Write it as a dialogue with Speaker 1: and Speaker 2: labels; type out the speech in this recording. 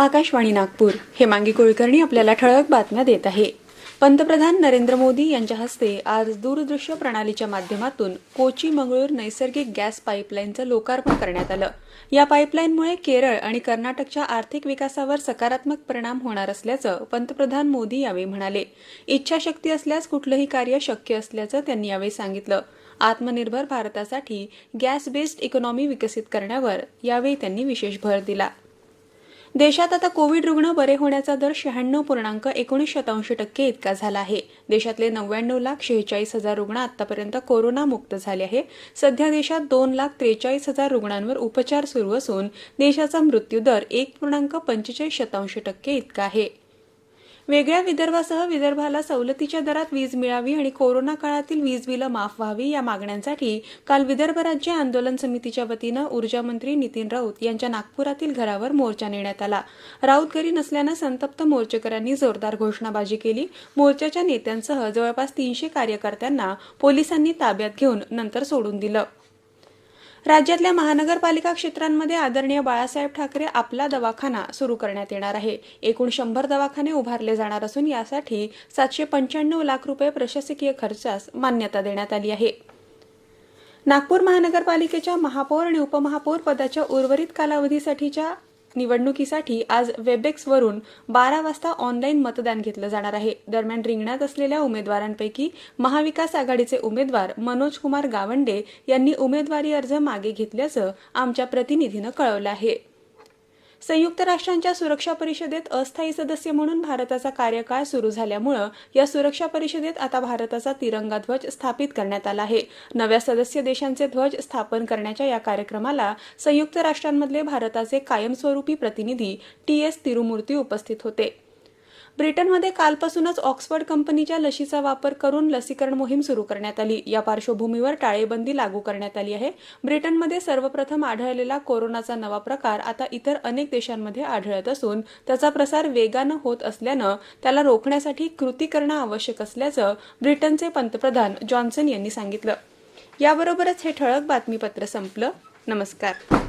Speaker 1: आकाशवाणी नागपूर. हेमांगी कुलकर्णी आपल्याला ठळक बातम्या देत आहे. पंतप्रधान नरेंद्र मोदी यांच्या हस्ते आज दूरदृश्य प्रणालीच्या माध्यमातून कोची मंगळूर नैसर्गिक गॅस पाईपलाईनचं लोकार्पण करण्यात आलं. या पाईपलाईनमुळे केरळ आणि कर्नाटकच्या आर्थिक विकासावर सकारात्मक परिणाम होणार असल्याचं पंतप्रधान मोदी यावेळी म्हणाले. इच्छाशक्ती असल्यास कुठलंही कार्य शक्य असल्याचं त्यांनी यावेळी सांगितलं. आत्मनिर्भर भारतासाठी गॅस बेस्ड इकॉनॉमी विकसित करण्यावर यावेळी त्यांनी विशेष भर दिला. देशात आता कोविड रुग्ण बरे होण्याचा दर शहाण्णव पूर्णांक एकोणीस शतांश टक्के इतका झाला आहे. देशातले नव्याण्णव लाख शेहेचाळीस हजार रुग्ण आतापर्यंत कोरोनामुक्त झाले आहे. सध्या देशात दोन लाख त्रेचाळीस हजार रुग्णांवर उपचार सुरू असून देशाचा मृत्यूदर एक पूर्णांक पंचेचाळीस शतांश टक्के इतका आहे. वेगळ्या विदर्भासह विदर्भाला सवलतीच्या दरात वीज मिळावी आणि कोरोना काळातील वीज बिलं माफ व्हावी या मागण्यांसाठी काल विदर्भ राज्य आंदोलन समितीच्या वतीनं ऊर्जामंत्री नितीन राऊत यांच्या नागपुरातील घरावर मोर्चा नेण्यात आला. राऊत घरी नसल्यानं संतप्त मोर्चेकऱ्यांनी जोरदार घोषणाबाजी केली. मोर्चाच्या नेत्यांसह जवळपास तीनशे कार्यकर्त्यांना पोलिसांनी ताब्यात घेऊन नंतर सोडून दिलं. राज्यातल्या महानगरपालिका क्षेत्रांमध्ये आदरणीय बाळासाहेब ठाकरे आपला दवाखाना सुरू करण्यात येणार आहे. एकूण शंभर दवाखाने उभारले जाणार असून यासाठी सातशे पंच्याण्णव लाख रुपये प्रशासकीय खर्चास मान्यता देण्यात आली आहे. नागपूर महानगरपालिकेच्या महापौर आणि उपमहापौर पदाच्या उर्वरित कालावधीसाठीच्या निवडणुकीसाठी आज वेबेक्सवरून बारा वाजता ऑनलाईन मतदान घेतलं जाणार आहे. दरम्यान रिंगणात असलेल्या उमेदवारांपैकी महाविकास आघाडीचे उमेदवार मनोज कुमार गावंडे यांनी उमेदवारी अर्ज मागे घेतल्याचं आमच्या प्रतिनिधीनं कळवलं आहे. संयुक्त राष्ट्रांच्या सुरक्षा परिषदेत अस्थायी सदस्य म्हणून भारताचा कार्यकाळ सुरू झाल्यामुळं या सुरक्षा परिषदेत आता भारताचा तिरंगा ध्वज स्थापित करण्यात आला आहे. नव्या सदस्य देशांचे ध्वज स्थापन करण्याच्या या कार्यक्रमाला संयुक्त राष्ट्रांमधले भारताचे कायमस्वरूपी प्रतिनिधी टी एस तिरुमूर्ती उपस्थित होते. ब्रिटनमध्ये कालपासूनच ऑक्सफर्ड कंपनीच्या लशीचा वापर करून लसीकरण मोहीम सुरू करण्यात आली. या पार्श्वभूमीवर टाळेबंदी लागू करण्यात आली आहे. ब्रिटनमध्ये सर्वप्रथम आढळलेला कोरोनाचा नवा प्रकार आता इतर अनेक देशांमध्ये आढळत असून त्याचा प्रसार वेगानं होत असल्यानं त्याला रोखण्यासाठी कृती करणं आवश्यक असल्याचं ब्रिटनचे पंतप्रधान जॉन्सन यांनी सांगितलं. याबरोबरच हे ठळक बातमीपत्र संपलं. नमस्कार.